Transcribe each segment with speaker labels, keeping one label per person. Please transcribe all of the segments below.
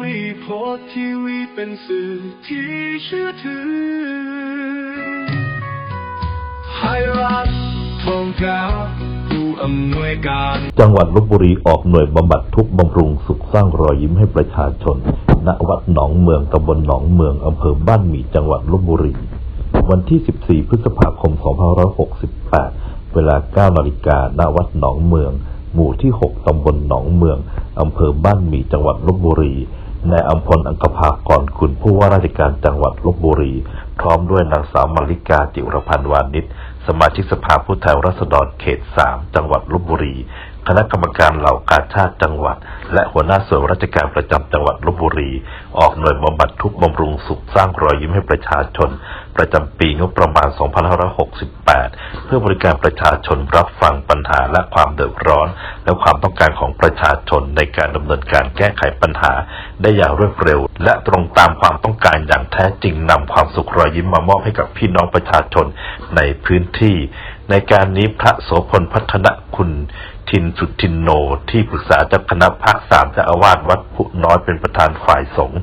Speaker 1: วีโพสทีวีเป็นสื่อที่เชื่อถือไทยรัฐทองกาผู้อำนวยการ
Speaker 2: จังหวัดลบบุรีออกหน่วยบำบัดทุกข์บำรุงสุขสร้างรอยยิ้มให้ประชาชน ณ วัดหนองเมืองตำบลหนองเมืองอำเภอบ้านหมี่จังหวัดลบบุรี วันที่ 14 พฤษภาคม 2568 เวลา 9 นาฬิกา ณ วัดหนองเมือง หมู่ที่ 6 ตำบลหนองเมืองอำเภอบ้านหมี่จังหวัดลบบุรี นายอัมพลอังกภากรคุณผู้ว่าราชการจังหวัดลบบุรี พร้อมด้วยนางสาวมาริกาจิรพันธ์วานิชสมาชิกสภาผู้แทนราษฎรเขต3จังหวัดลบบุรี คณะกรรมการเหล่ากาชาติจังหวัด และหัวหน้าส่วนราชการประจำจังหวัดลบบุรี ออกหน่วยบำบัดทุกบำรุงสุขสร้างรอยยิ้มให้ประชาชน ประจำปีงบประมาณ 2568 เพื่อบริการประชาชนรับฟังปัญหาและความเดือดร้อน และความต้องการของประชาชนในการดำเนินการแก้ไขปัญหา ได้อย่างรวดเร็ว และตรงตามความต้องการอย่างแท้จริงนำความสุขรอยยิ้มมามอบให้กับพี่น้องประชาชนในพื้นที่ ในการนี้พระโสพลพัฒนคุณทินสุทินโนที่ปรึกษาเจ้าคณะภาคสามเจ้าอาวาสวัดผู้น้อยเป็นประธานฝ่ายสงฆ์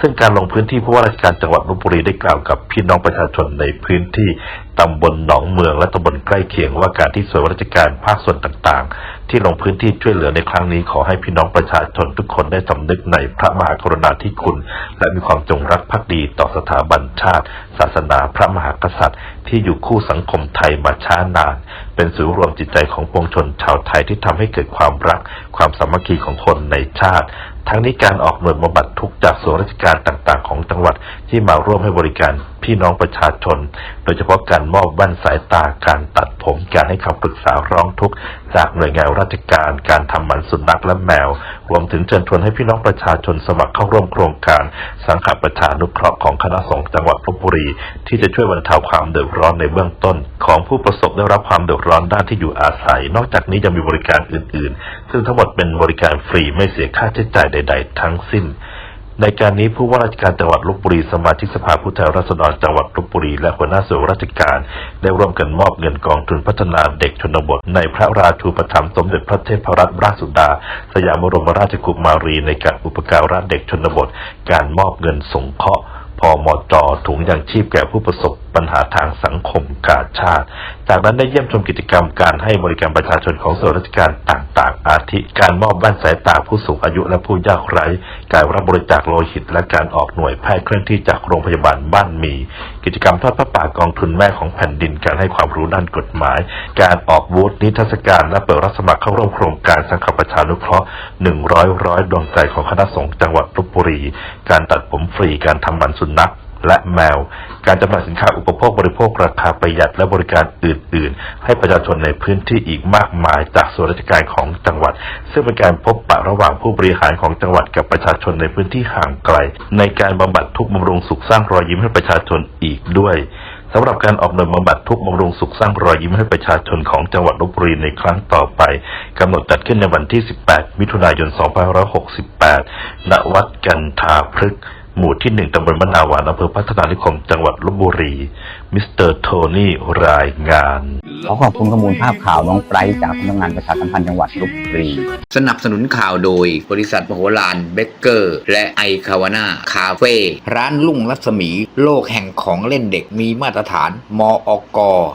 Speaker 2: ซึ่งการลงพื้นที่ผู้ว่าราชการจังหวัดลบบุรีได้กล่าวกับพี่น้องประชาชนในพื้นที่ตำบลหนองเมืองและตำบลใกล้เคียงว่าการที่ส่วนราชการภาคส่วนต่างๆ ที่ลงพื้นที่ช่วยเหลือในครั้งนี้ขอให้พี่น้องประชาชนทุกคนได้สำนึกในพระมหากรุณาธิคุณ และมีความจงรักภักดีต่อสถาบันชาติ ศา สนาพระมหากษัตริย์ ที่อยู่คู่สังคมไทยมาช้านาน เป็นศูนย์รวมจิตใจของปวงชนชาวไทยที่ทำให้เกิดความรัก ความสามัคคีของคนในชาติ ทั้งนี้การออกหน่วยบำบัดทุกจากส่วนราชการต่างๆ ของจังหวัดที่มาร่วมให้บริการพี่น้องประชาชน โดยเฉพาะการมอบแว่นสายตาการตัดผมการให้คำปรึกษาร้องทุกข์จากหน่วยงานราชการการทำหมันสุนัขและแมว รวมถึงเชิญชวนให้พี่น้องประชาชนสมัครเข้าร่วมโครงการ สังฆประชานุเคราะห์ของคณะสงฆ์จังหวัดลบบุรี ที่จะช่วยบรรเทาความเดือดร้อนในเบื้องต้น ของผู้ประสบได้รับความเดือดร้อนด้านที่อยู่อาศัย นอกจากนี้ยังมีบริการอื่น ๆ ซึ่งทั้งหมดเป็นบริการฟรีไม่เสียค่าใช้จ่ายใด ๆ ทั้งสิ้น ในการนี้ผู้ว่าราชการจังหวัดลบบุรีสมาชิกสภาผู้แทนราษฎรจังหวัดลบบุรีและหัวหน้าส่วนราชการ ได้ร่วมกันมอบเงินกองทุนพัฒนาเด็กชนบท ในพระราชูปถัมภ์สมเด็จพระเทพรัตนราชสุดา สยามบรมราชกุมารีในการอุปการะเด็กชนบท การมอบเงินสงเคราะห์ พอมอจถุงยางชีพแก่ผู้ประสบปัญหาทางสังคมกาชาติ จากนั้นได้เยี่ยมชมกิจกรรมการให้บริการประชาชนของส่วนราชการต่างๆ อาทิ การมอบแว่นสายตาผู้สูงอายุและผู้ยากไร้ การรับบริจาคโลหิต และการออกหน่วยแพทย์เคลื่อนที่จากโรงพยาบาลบ้านมี กิจกรรมทอดพระป่ากองทุนแม่ของแผ่นดิน การให้ความรู้ด้านกฎหมาย การออกบูธนิทรรศการและเปิดรับสมัครเข้าร่วมโครงการสังฆประชานุเคราะห์100ร้อยดวงใจของคณะสงฆ์จังหวัดลบบุรี การตัดผมฟรี การทำหมันสุนัขและแมว การจำหน่ายสินค้าอุปโภคบริโภคราคาประหยัดและบริการอื่น ๆ ให้ประชาชนในพื้นที่อีกมากมายจากส่วนราชการของจังหวัด ซึ่งเป็นการพบปะระหว่างผู้บริหารของจังหวัดกับประชาชนในพื้นที่ห่างไกล ในการบำบัดทุกบำรุงสุขสร้างรอยยิ้มให้ประชาชนอีกด้วยสำหรับการออกหน่วยบำบัดทุกบำรุงสุขสร้างรอยยิ้มให้ประชาชนของจังหวัดลบบุรีในครั้งต่อไปกำหนดจัดขึ้นในวันที่ 18 มิถุนายน 2568 ณ วัดกันทาพฤกษ์ หมู่ที่หนึ่งตำบลมะนาวานอำเภอพัฒนานิคมจังหวัดลบบุรี มิสเตอร์โทนี่รายงาน
Speaker 3: ขอขอบคุณข้อมูลภาพข่าวน้องไบรท์จากสำนักงานประชาสัมพันธ์จังหวัดลบบุรี
Speaker 4: สนับสนุนข่าวโดย บริษัทมโหฬารเบเกอร์ และไอคาวาน่าคาเฟ่ร้านลุ่งรัศมี โลกแห่งของเล่นเด็กมีมาตรฐาน มอก